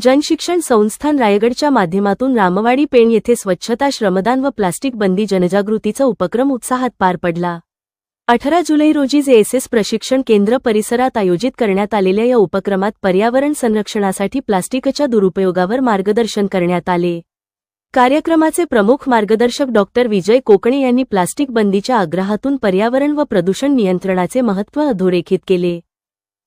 जनशिक्षण संस्थान रायगडच्या माध्यमातून रामवाडी पेण येथे स्वच्छता श्रमदान व प्लास्टिक बंदी जनजागृतीचा उपक्रम उत्साहात पार पडला. अठरा जुलै रोजी जे एस एस प्रशिक्षण केंद्र परिसरात आयोजित करण्यात आलेल्या या उपक्रमात पर्यावरण संरक्षणासाठी प्लास्टिकच्या दुरुपयोगावर मार्गदर्शन करण्यात आले. कार्यक्रमाचे प्रमुख मार्गदर्शक डॉक्टर विजय कोकणे यांनी प्लास्टिक बंदीच्या आग्रहातून पर्यावरण व प्रदूषण नियंत्रणाचे महत्त्व अधोरेखित केले.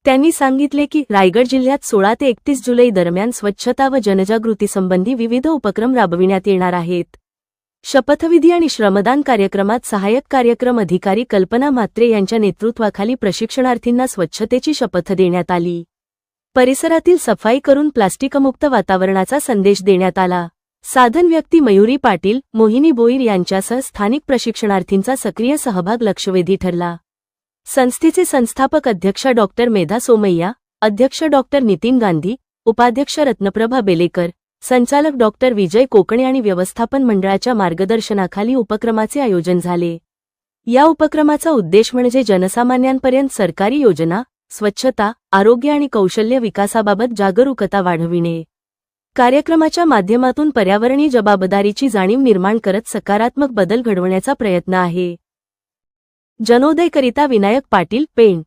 त्यांनी सांगितले की रायगड जिल्ह्यात सोळा ते एकतीस जुलै दरम्यान स्वच्छता व जनजागृतीसंबंधी विविध उपक्रम राबविण्यात येणार आहेत. शपथविधी आणि श्रमदान कार्यक्रमात सहाय्यक कार्यक्रम अधिकारी कल्पना म्हात्रे यांच्या नेतृत्वाखाली प्रशिक्षणार्थींना स्वच्छतेची शपथ देण्यात आली. परिसरातील सफाई करून प्लास्टिकमुक्त वातावरणाचा संदेश देण्यात आला. साधन व्यक्ती मयुरी पाटील मोहिनी बोईर यांच्यासह स्थानिक प्रशिक्षणार्थींचा सक्रिय सहभाग लक्षवेधी ठरला. संस्थेचे संस्थापक अध्यक्ष डॉक्टर मेधा सोमय्या अध्यक्ष डॉक्टर नितीन गांधी उपाध्यक्ष रत्नप्रभा बेलेकर संचालक डॉक्टर विजय कोकणे आणि व्यवस्थापन मंडळाच्या मार्गदर्शनाखाली उपक्रमाचे आयोजन झाले. या उपक्रमाचा उद्देश म्हणजे जनसामान्यांपर्यंत सरकारी योजना स्वच्छता आरोग्य आणि कौशल्य विकासाबाबत जागरूकता वाढविणे. कार्यक्रमाच्या माध्यमातून पर्यावरणीय जबाबदारीची जाणीव निर्माण करत सकारात्मक बदल घडवण्याचा प्रयत्न आहे. जनोदयकरिता विनायक पाटील पेण